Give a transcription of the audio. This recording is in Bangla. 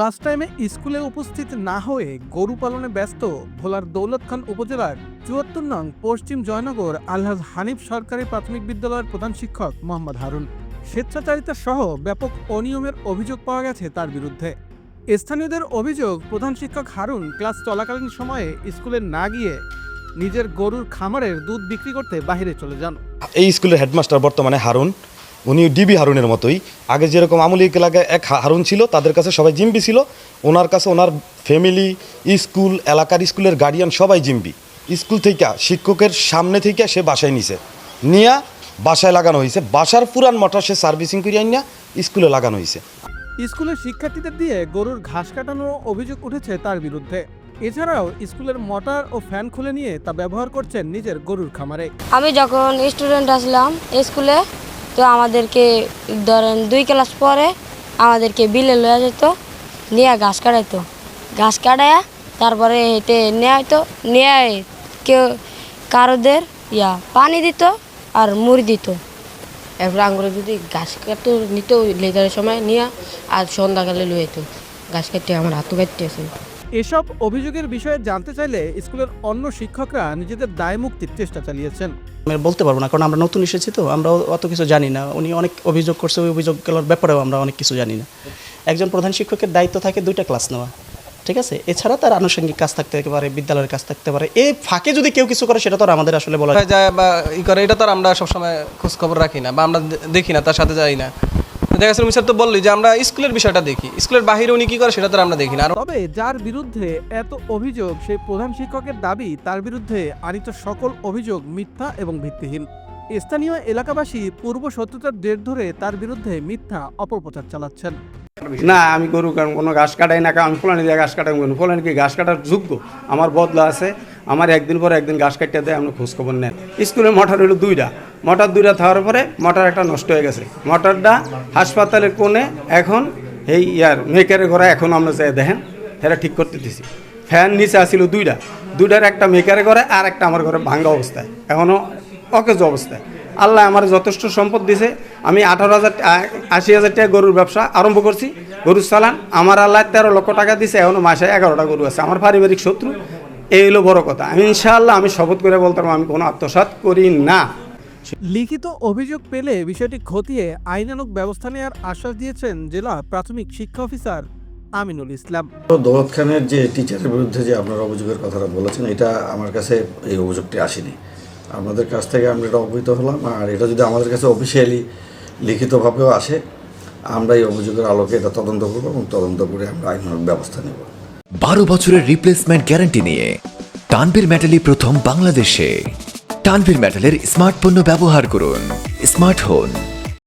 ক্লাস টাইমে স্কুলে উপস্থিত না হয়ে গরু পালনে ব্যস্ত ভোলার দৌলতখান উপজেলার চুয়াত্তর নং পশ্চিম জয়নগর আলহাজ হানিফ সরকারি প্রাথমিক বিদ্যালয়ের প্রধান শিক্ষক মোহাম্মদ হারুন। স্বেচ্ছাচারিতা সহ ব্যাপক অনিয়মের অভিযোগ পাওয়া গেছে তার বিরুদ্ধে। স্থানীয়দের অভিযোগ, প্রধান শিক্ষক হারুন ক্লাস চলাকালীন সময়ে স্কুলে না গিয়ে নিজের গরুর খামারের দুধ বিক্রি করতে বাইরে চলে যান। এই স্কুলের হেডমাস্টার বর্তমানে হারুন। উনি ডিবি হারুনের মতোই। আগে যেরকম আমলি এলাকায় এক হারুন ছিল তাদের কাছে সবাই জিম্বি ছিল। ওনার কাছে ওনার ফ্যামিলি স্কুল এলাকার স্কুলের গার্ডিয়ান সবাই জিম্বি। স্কুল থেকে শিক্ষকের সামনে থেকে সে বাসায় নিছে। নিয়া বাসায় লাগানো হয়েছে বাসার পুরান মোটর সে সার্ভিসিং করিয়া নিয়া স্কুলে লাগানো হয়েছে স্কুলের শিক্ষার্থীদের দিয়ে গরুর ঘাস কাটানোর অভিযোগ উঠেছে তার বিরুদ্ধে। এছাড়াও স্কুলের মোটর ও ফ্যান খুলে নিয়ে তা ব্যবহার করছেন নিজের গরুর খামারে। আমি যখন স্টুডেন্ট আসলাম স্কুলে তো আমাদেরকে ধরেন দুই ক্লাস পরে আমাদেরকে বিলে লওয়া যেত নিয়ে ঘাস কাটাইতো। ঘাস কাটায়া তারপরে হেঁটে নেওয়া হইতো নিয়ে কেউ কারোদের ইয়া পানি দিত আর মুড়ি দিত। এরপর আঙ্গুরে যদি গাছ কাটতে নিত লেজারের সময়, নিয়ে আর সন্ধ্যাকালে লয়ে যেত গাছ কাটতে আমার হাতও কাটতে আছে এসব অভিযোগের বিষয়ে জানতে চাইলে স্কুলের অন্য শিক্ষকরা নিজেদের দায় মুক্তির চেষ্টা চালিয়েছেন। আমি বলতে পারব না কারণ আমরা নতুন এসেছি তো আমরা অত কিছু জানি না। উনি অনেক অভিযোগ করছে ওই অভিযোগগুলোর ব্যাপারেও আমরা অনেক কিছু জানি না। একজন প্রধান শিক্ষকের দায়িত্ব থাকে দুইটা ক্লাস নেওয়া ঠিক আছে? এছাড়া তার আনুষঙ্গিক কাজ থাকতে পারে বিদ্যালয়ের কাজ থাকতে পারে। এই ফাঁকে যদি কেউ কিছু করে সেটা তো আর আমাদের আসলে বলা যায় বা ই করে এটা তো আর আমরা সবসময় খোঁজ খবর রাখি না বা আমরা দেখি না তার সাথে যাই না। দেখা গেছে মিস্টার তো বললি যে আমরা স্কুলের বিষয়টা দেখি। স্কুলের বাহিরে উনি কি করে সেটা তো আমরা দেখি না। আর তবে যার বিরুদ্ধে এত অভিযোগ সেই প্রধান শিক্ষকের দাবি তার বিরুদ্ধে আনিত সকল অভিযোগ মিথ্যা এবং ভিত্তিহীন। স্থানীয় এলাকাবাসী পূর্ব শত্রুতার জের ধরে তার বিরুদ্ধে মিথ্যা অপপ্রচার চালাচ্ছেন। না আমি গরু কারণ কোনো ঘাস কাটাই না কারণ আমি ফলানি দিয়ে ঘাস কাটাই। ফলানি কি? ঘাস কাটার যোগ্য? আমার বদলা আছে। আমার একদিন পর একদিন ঘাস কাটতে দেয়, আমরা খোঁজখবর নেন স্কুলে মোটর হলো দুইটা। মোটর দুইটা থাকার পরে মোটর একটা নষ্ট হয়ে গেছে। মোটরটা হাসপাতালের কোণে এখন এই ইয়ার মেকারের ঘরে এখন আমরা যাই, দেখেন সেটা ঠিক করতে দিছি ফ্যান নিচে আসছিল দুইটা। দুইটার একটা মেকারে ঘরে আর একটা আমার ঘরে ভাঙ্গা অবস্থায়। এখনও অকেজ অবস্থায়। আল্লাহ আমার যথেষ্ট সম্পদ দিছে। আমি আঠারো হাজার আশি হাজার টাকা গরুর ব্যবসা আরম্ভ করছি। গরুর চালান, আমার আল্লাহ তেরো লক্ষ টাকা দিছে, এখনও মাসে এগারোটা গরু আছে। আমার পারিবারিক শত্রু। এই হলো বড় কথা। আমি ইনশাআল্লাহ আমি শপথ করে বলতাম আমি কোনো আত্মসাৎ করি না। লিখিত অভিযোগ পেলে বিষয়টি খতিয়ে আইনানুগ ব্যবস্থা নেওয়ার আশ্বাস দিয়েছেন জেলা প্রাথমিক শিক্ষা অফিসার আমিনুল ইসলাম। তো দৌলত খানের যে টিচারের বিরুদ্ধে যে আপনারা অভিযোগের কথাটা বলেছেন এটা আমার কাছে এই অভিযোগটি আসেনি। আপনাদের কাছ থেকে আমরা এটা অবহিত হলাম আর এটা যদি আমাদের কাছে অফিসিয়ালি লিখিতভাবেও আসে আমরা এই অভিযোগের আলোকে এটা তদন্ত করব এবং তদন্ত করে আমরা আইনানুগ ব্যবস্থা নেব। বারো বছরের রিপ্লেসমেন্ট গ্যারান্টি নিয়ে টানভির মেটালি প্রথম বাংলাদেশে। টানভির মেটালের স্মার্ট পণ্য ব্যবহার করুন। স্মার্টফোন